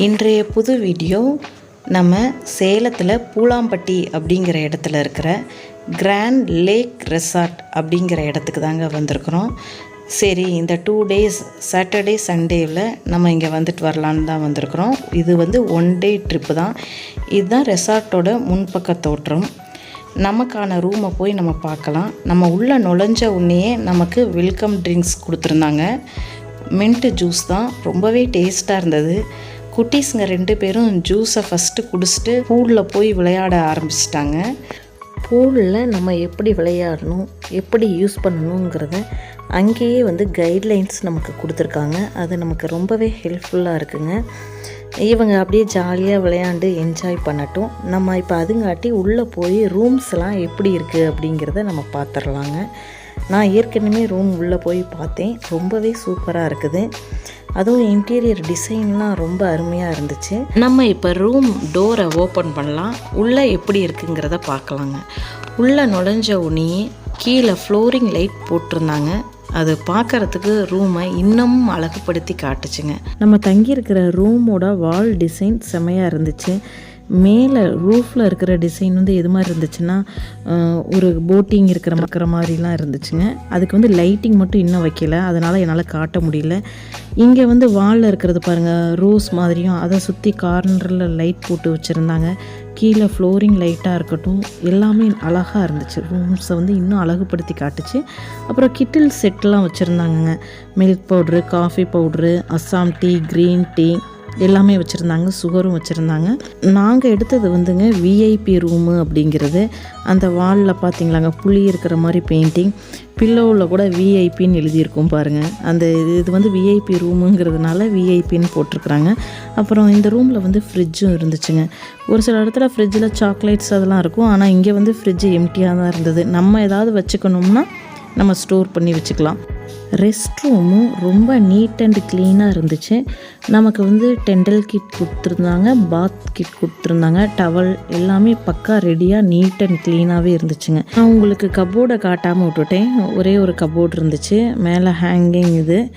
இன்றைய புது வீடியோ நம்ம சேலத்தில் பூலாம்பட்டி அப்படிங்கிற இடத்துல இருக்கிற கிராண்ட் லேக் ரெசார்ட் அப்படிங்கிற இடத்துக்கு தாங்க வந்திருக்கிறோம். சரி இந்த டூ டேஸ் சாட்டர்டே சண்டேவில் நம்ம இங்கே வந்துட்டு வரலான்னு தான் வந்திருக்கிறோம். இது வந்து ஒன் டே ட்ரிப்பு தான். இதுதான் ரெசார்ட்டோட முன்பக்க தோற்றம். நமக்கான ரூமை போய் நம்ம பார்க்கலாம். நம்ம உள்ளே நுழைஞ்ச உடனேயே நமக்கு வெல்கம் ட்ரிங்க்ஸ் கொடுத்துருந்தாங்க. மின்ட்டு ஜூஸ் தான். ரொம்பவே டேஸ்ட்டாக இருந்தது. குட்டீஸுங்க ரெண்டு பேரும் ஜூஸை ஃபஸ்ட்டு குடிச்சிட்டு பூலில் போய் விளையாட ஆரம்பிச்சிட்டாங்க. பூலில் நம்ம எப்படி விளையாடணும் எப்படி யூஸ் பண்ணணுங்கிறத அங்கேயே வந்து கைட்லைன்ஸ் நமக்கு கொடுத்துருக்காங்க. அது நமக்கு ரொம்பவே ஹெல்ப்ஃபுல்லாக இருக்குங்க. இவங்க அப்படியே ஜாலியாக விளையாண்டு என்ஜாய் பண்ணட்டும். நம்ம இப்போ அதுங்காட்டி உள்ளே போய் ரூம்ஸ்லாம் எப்படி இருக்குது அப்படிங்கிறத நம்ம பார்த்துடலாங்க நான் ஏற்கனவே ரூம் உள்ளே போய் பார்த்தேன். ரொம்பவே சூப்பராக இருக்குது. அதுவும் இன்டீரியர் டிசைன்லாம் ரொம்ப அருமையாக இருந்துச்சு. நம்ம இப்போ ரூம் டோரை ஓப்பன் பண்ணலாம். உள்ளே எப்படி இருக்குங்கிறத பார்க்கலாங்க. உள்ளே நுழைஞ்ச உடனே கீழே ஃப்ளோரிங் லைட் போட்டிருந்தாங்க. அது பார்க்கறதுக்கு ரூமை இன்னமும் அழகுபடுத்தி காட்டுச்சுங்க. நம்ம தங்கியிருக்கிற ரூமோட வால் டிசைன் செமையாக இருந்துச்சு. மேலே ரூஃபில் இருக்கிற டிசைன் வந்து எது மாதிரி இருந்துச்சுன்னா ஒரு போட்டிங் இருக்கிற மக்கிற மாதிரிலாம் இருந்துச்சுங்க. அதுக்கு வந்து லைட்டிங் மட்டும் இன்னும் வைக்கல. அதனால் என்னால் காட்ட முடியல. இங்கே வந்து வாலில் இருக்கிறது பாருங்கள் ரோஸ் மாதிரியும் அதை சுற்றி கார்னரில் லைட் போட்டு வச்சுருந்தாங்க. கீழே ஃப்ளோரிங் லைட்டாக இருக்கட்டும் எல்லாமே அழகாக இருந்துச்சு. ரூம்ஸை வந்து இன்னும் அழகுபடுத்தி காட்டுச்சு. அப்புறம் கிட்டில் செட்லாம் வச்சுருந்தாங்கங்க. Milk powder coffee powder Assam tea green tea எல்லாமே வச்சுருந்தாங்க சுகரும் வச்சுருந்தாங்க. நாங்கள் எடுத்தது வந்துங்க விஐபி ரூமு அப்படிங்கிறது. அந்த வாலில் பார்த்தீங்களாங்க புளி இருக்கிற மாதிரி பெயிண்டிங் பில்லோவில் கூட விஐபின்னு எழுதியிருக்கும் பாருங்கள் அந்த இது இது வந்து விஐபி ரூமுங்கிறதுனால விஐபின்னு போட்டிருக்குறாங்க. அப்புறம் இந்த ரூமில் வந்து ஃப்ரிட்ஜும் இருந்துச்சுங்க. ஒரு சில இடத்துல ஃப்ரிட்ஜில் சாக்லேட்ஸ் அதெல்லாம் இருக்கும். ஆனால் இங்கே வந்து ஃப்ரிட்ஜு எம்டியாக தான் இருந்தது. நம்ம ஏதாவது வச்சுக்கணும்னா நம்ம ஸ்டோர் பண்ணி வச்சுக்கலாம். ரெஸ்ட் ரூமும் ரொம்ப நீட் அண்ட் க்ளீனாக இருந்துச்சு. நமக்கு வந்து டெண்டல் கிட் கொடுத்துருந்தாங்க பாத் கிட் கொடுத்துருந்தாங்க டவல் எல்லாமே பக்கா ரெடியாக நீட் அண்ட் க்ளீனாகவே இருந்துச்சுங்க. நான் உங்களுக்கு கபோர்டை காட்டாமல் விட்டுட்டேன். ஒரே ஒரு கபோர்டு இருந்துச்சு. மேலே ஹேங்கிங் இது.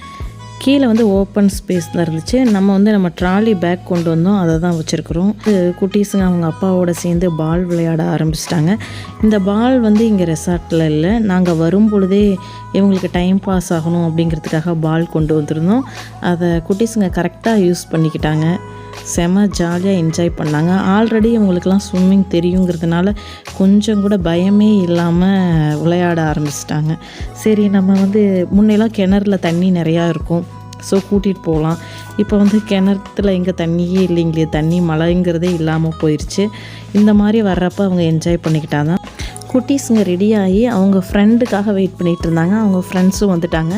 கீழே வந்து ஓப்பன் ஸ்பேஸ் தான் இருந்துச்சு. நம்ம வந்து நம்ம ட்ராலி பேக் கொண்டு வந்தோம். அதை தான் வச்சுருக்குறோம். குட்டீஸுங்க அவங்க அப்பாவோட சேர்ந்து பால் விளையாட ஆரம்பிச்சிட்டாங்க. இந்த பால் வந்து இங்கே ரெசார்ட்டில் இல்லை. நாங்கள் வரும் பொழுதே இவங்களுக்கு டைம் பாஸ் ஆகணும் அப்படிங்கிறதுக்காக பால் கொண்டு வந்திருந்தோம். அதை குட்டீஸுங்க கரெக்டாக யூஸ் பண்ணிக்கிட்டாங்க. செம ஜாலியாக என்ஜாய் பண்ணாங்க. ஆல்ரெடி அவங்களுக்குலாம் ஸ்விம்மிங் தெரியுங்கிறதுனால கொஞ்சம் கூட பயமே இல்லாமல் விளையாட ஆரம்பிச்சிட்டாங்க. சரி நம்ம வந்து முன்னெல்லாம் கிணறுல தண்ணி நிறையா இருக்கும். ஸோ கூட்டிகிட்டு போகலாம். இப்போ வந்து கிணத்துல எங்கே தண்ணியே இல்லைங்களே தண்ணி மழைங்கிறதே இல்லாமல் போயிடுச்சு இந்த மாதிரி வர்றப்ப அவங்க என்ஜாய் பண்ணிக்கிட்டாங்க குட்டீஸுங்க ரெடியாகி அவங்க ஃப்ரெண்டுக்காக வெயிட் பண்ணிகிட்டு இருந்தாங்க அவங்க ஃப்ரெண்ட்ஸும் வந்துட்டாங்க.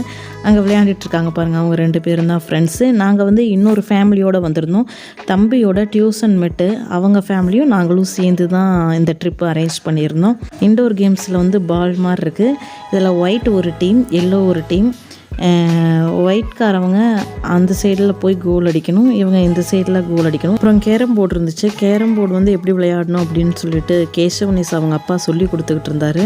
அங்கே விளையாண்டுட்ருக்காங்க பாருங்கள் அவங்க ரெண்டு பேரும் தான் ஃப்ரெண்ட்ஸு நாங்கள் வந்து இன்னொரு ஃபேமிலியோடு வந்திருந்தோம். தம்பியோட டியூஷன் மெட்டு அவங்க ஃபேமிலியும் நாங்களும் சேர்ந்து தான் இந்த ட்ரிப்பு அரேஞ்ச் பண்ணியிருந்தோம். இண்டோர் கேம்ஸில் வந்து பால் மாதிரி இருக்குது இதில் ஒயிட் ஒரு டீம் எல்லோ ஒரு டீம் ஒயிட்காரவங்க அந்த சைடில் போய் கோல் அடிக்கணும். இவங்க இந்த சைடில் கோல் அடிக்கணும். அப்புறம் கேரம் போர்டு இருந்துச்சு. கேரம் போர்டு வந்து எப்படி விளையாடணும் அப்படின்னு சொல்லிட்டு கேசவனேஸ் அவங்க அப்பா சொல்லி கொடுத்துக்கிட்டு இருந்தாரு.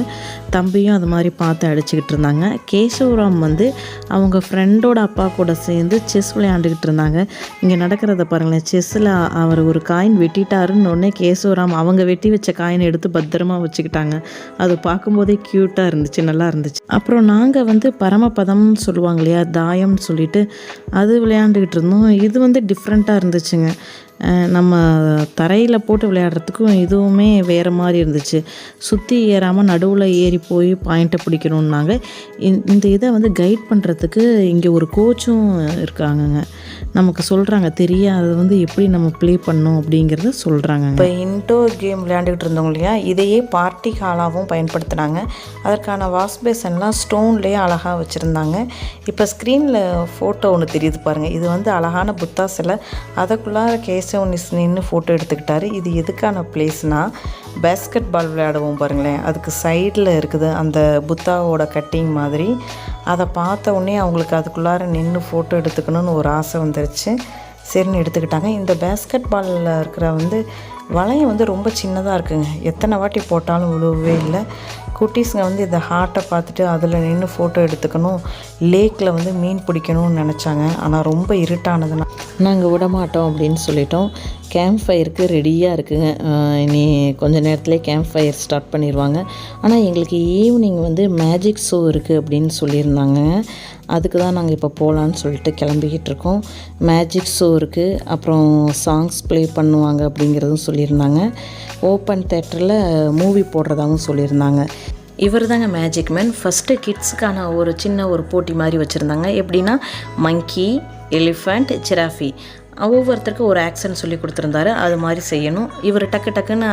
தம்பியும் அது மாதிரி பார்த்து அடிச்சுக்கிட்டு இருந்தாங்க. கேசவராம் வந்து அவங்க ஃப்ரெண்டோட அப்பா கூட சேர்ந்து செஸ் விளையாண்டுக்கிட்டு இருந்தாங்க. இங்கே நடக்கிறத பாருங்களேன் செஸ்ஸில் அவர் ஒரு காயின் வெட்டிட்டாருன்னு உடனே கேசவராம் அவங்க வெட்டி வச்ச காயினை எடுத்து பத்திரமா வச்சுக்கிட்டாங்க. அது பார்க்கும்போதே க்யூட்டாக இருந்துச்சு நல்லா இருந்துச்சு. அப்புறம் நாங்கள் வந்து பரமபதம்னு போடுவாங்க இல்லையா தாயம்னு சொல்லிட்டு அது விளையாண்டுக்கிட்டு இருந்தோம். இது வந்து டிஃப்ரெண்ட்டாக இருந்துச்சுங்க. நம்ம தரையில் போட்டு விளையாடுறதுக்கும் இதுவுமே வேறு மாதிரி இருந்துச்சு. சுற்றி ஏறாமல் நடுவில் ஏறி போய் பாயிண்ட்டை பிடிக்கணுன்னாங்க இந்த- இதை வந்து கைட் பண்ணுறதுக்கு இங்கே ஒரு கோச்சும் இருக்காங்கங்க. நமக்கு சொல்கிறாங்க தெரியாது வந்து எப்படி நம்ம ப்ளே பண்ணோம் அப்படிங்கிறத சொல்கிறாங்க இப்போ இன்டோர் கேம் விளையாண்டுக்கிட்டு இருந்தோம் இல்லையா இதையே பார்ட்டி ஹாலாகவும் பயன்படுத்தினாங்க. அதற்கான வாஷ் பேசன்லாம் ஸ்டோன்லேயே அழகாக வச்சுருந்தாங்க. இப்போ ஸ்க்ரீனில் ஃபோட்டோ ஒன்று தெரியுது பாருங்கள் இது வந்து அழகான புத்தா சிலை அதுக்குள்ளார ரிசப்ஷனிஸ் நின்று ஃபோட்டோ எடுத்துக்கிட்டாரு. இது எதுக்கான பிளேஸ்னால் பேஸ்கெட் பால் விளையாடுவோம் பாருங்களேன். அதுக்கு சைடில் இருக்குது அந்த புத்தாவோட கட்டிங் மாதிரி. அதை பார்த்த உடனே அவங்களுக்கு அதுக்குள்ளார நின்று ஃபோட்டோ எடுத்துக்கணும்னு ஒரு ஆசை வந்துருச்சு. சரின்னு எடுத்துக்கிட்டாங்க. இந்த பேஸ்கெட் பாலில் இருக்கிற வந்து வளையம் வந்து ரொம்ப சின்னதாக இருக்குங்க. எத்தனை வாட்டி போட்டாலும் விழுவவே இல்லை. குட்டீஸுங்க வந்து இந்த ஹார்ட்டை பார்த்துட்டு அதில் நின்று ஃபோட்டோ எடுத்துக்கணும். லேக்கில் வந்து மீன் பிடிக்கணும்னு நினச்சாங்க. ஆனால் ரொம்ப இருட்டானதுன்னா நாங்கள் விடமாட்டோம் அப்படின்னு சொல்லிட்டோம். கேம்ப் ஃபயருக்கு ரெடியாக இருக்குங்க. இனி கொஞ்ச நேரத்துலேயே கேம்ப் ஃபயர் ஸ்டார்ட் பண்ணிடுவாங்க ஆனால் எங்களுக்கு ஈவினிங் வந்து மேஜிக் ஷோ இருக்குது அப்படின்னு சொல்லியிருந்தாங்க. அதுக்கு தான் நாங்கள் இப்போ போகலான்னு சொல்லிட்டு கிளம்பிக்கிட்டு இருக்கோம். மேஜிக் ஷோ இருக்குது அப்புறம் சாங்ஸ் ப்ளே பண்ணுவாங்க அப்படிங்கிறதும் சொல்லியிருந்தாங்க. ஓப்பன் தேட்டரில் மூவி போடுறதாகவும் சொல்லியிருந்தாங்க. இவர் தாங்க மேஜிக் மேன் ஃபஸ்ட்டு கிட்ஸுக்கான ஒரு சின்ன ஒரு போட்டி மாதிரி வச்சுருந்தாங்க. எப்படின்னா மங்கி எலிஃபண்ட் ஜிராஃபி ஒவ்வொருத்தருக்கும் ஒரு ஆக்ஷன் சொல்லி கொடுத்துருந்தாரு. அது மாதிரி செய்யணும். இவர் டக்கு டக்குன்னு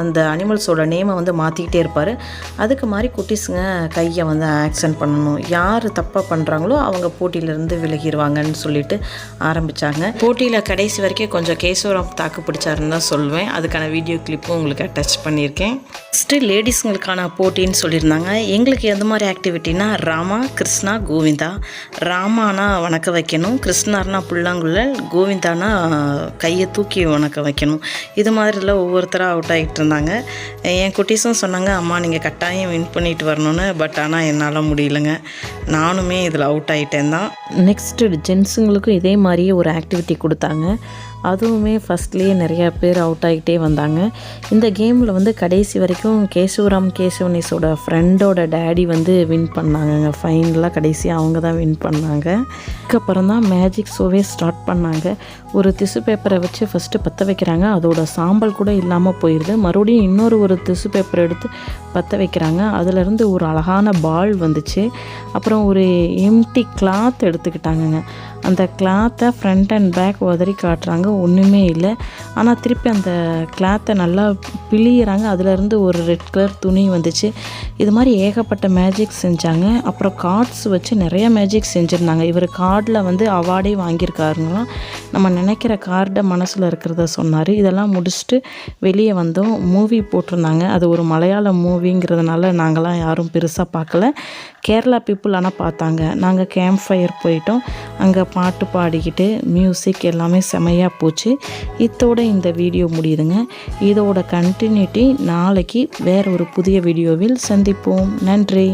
அந்த அனிமல்ஸோட நேமை வந்து மாற்றிக்கிட்டே இருப்பார். அதுக்கு மாதிரி குட்டீஸுங்க கையை வந்து ஆக்ஷன் பண்ணணும். யார் தப்பாக பண்ணுறாங்களோ அவங்க போட்டியிலேருந்து விலகிடுவாங்கன்னு சொல்லிட்டு ஆரம்பித்தாங்க போட்டியில் கடைசி வரைக்கும் கொஞ்சம் கேசவரம் தாக்கு பிடிச்சாருன்னு தான் சொல்லுவேன் அதுக்கான வீடியோ கிளிப்பும் உங்களுக்கு அட்டாச் பண்ணியிருக்கேன். ஃபஸ்ட்டு லேடிஸுங்களுக்கான போட்டின்னு சொல்லியிருந்தாங்க. எங்களுக்கு எந்த மாதிரி ஆக்டிவிட்டினா ராமா கிருஷ்ணா கோவிந்தா. ராமானா வணக்க வைக்கணும். கிருஷ்ணார்னா புல்லாங்குழல் கோவிந்தானா கையை தூக்கி உனக்கு வைக்கணும். இது மாதிரிலாம் ஒவ்வொருத்தராக அவுட் ஆகிட்டு இருந்தாங்க. என் குட்டீஸும் சொன்னாங்க அம்மா நீங்கள் கட்டாயம் வின் பண்ணிட்டு வரணும்னு பட் ஆனால் என்னால் முடியலங்க. நானுமே இதில் அவுட் ஆகிட்டேன் தான். நெக்ஸ்ட்டு ஜென்ஸுங்களுக்கும் இதே மாதிரியே ஒரு ஆக்டிவிட்டி கொடுத்தாங்க. அதுவுமே ஃபஸ்ட்லேயே நிறையா பேர் அவுட் ஆகிட்டே வந்தாங்க. இந்த கேமில் வந்து கடைசி வரைக்கும் கேசவராம் கேசவனிஸோட ஃப்ரெண்டோட டேடி வந்து வின் பண்ணாங்கங்க. ஃபைனலாக கடைசியாக அவங்க தான் வின் பண்ணாங்க. அதுக்கப்புறம் தான் மேஜிக் ஷோவே ஸ்டார்ட் பண்ணாங்க. ஒரு திசு பேப்பரை வச்சு ஃபஸ்ட்டு பற்ற வைக்கிறாங்க. அதோட சாம்பல் கூட இல்லாமல் போயிடுது மறுபடியும் இன்னொரு ஒரு திசு பேப்பர் எடுத்து பற்ற வைக்கிறாங்க. அதுலேருந்து ஒரு அழகான பால் வந்துச்சு. அப்புறம் ஒரு எம்டி கிளாத் எடுத்துக்கிட்டாங்கங்க. அந்த கிளாத்தை ஃப்ரண்ட் அண்ட் பேக் உதறி காட்டுறாங்க. ஒன்றுமே இல்லை. ஆனால் திருப்பி அந்த கிளாத்தை நல்லா பிழியிறாங்க. அதுலேருந்து ஒரு ரெட் கலர் துணி வந்துச்சு. இது மாதிரி ஏகப்பட்ட மேஜிக் செஞ்சாங்க. அப்புறம் கார்ட்ஸ் வச்சு நிறைய மேஜிக் செஞ்சுருந்தாங்க. இவர் கார்டில் வந்து அவார்டே வாங்கியிருக்காருங்களாம். நம்ம நினைக்கிற கார்டை மனசில் இருக்கிறத சொன்னார். இதெல்லாம் முடிச்சுட்டு வெளியே வந்தோம். மூவி போட்டிருந்தாங்க. அது ஒரு மலையாள மூவிங்கிறதுனால நாங்களாம் யாரும் பெருசாக பார்க்கல. கேரளா பீப்புள் ஆனால் பார்த்தாங்க. நாங்கள் கேம்ப் ஃபயர் போயிட்டோம். அங்கே பாட்டு பாடிக்கிட்டு மியூசிக் எல்லாமே செமையாக போச்சு. இத்தோட இந்த வீடியோ முடியுதுங்க. இதோட கண்டினியூட்டி நாளைக்கு வேற ஒரு புதிய வீடியோவில் சந்திப்போம். நன்றி.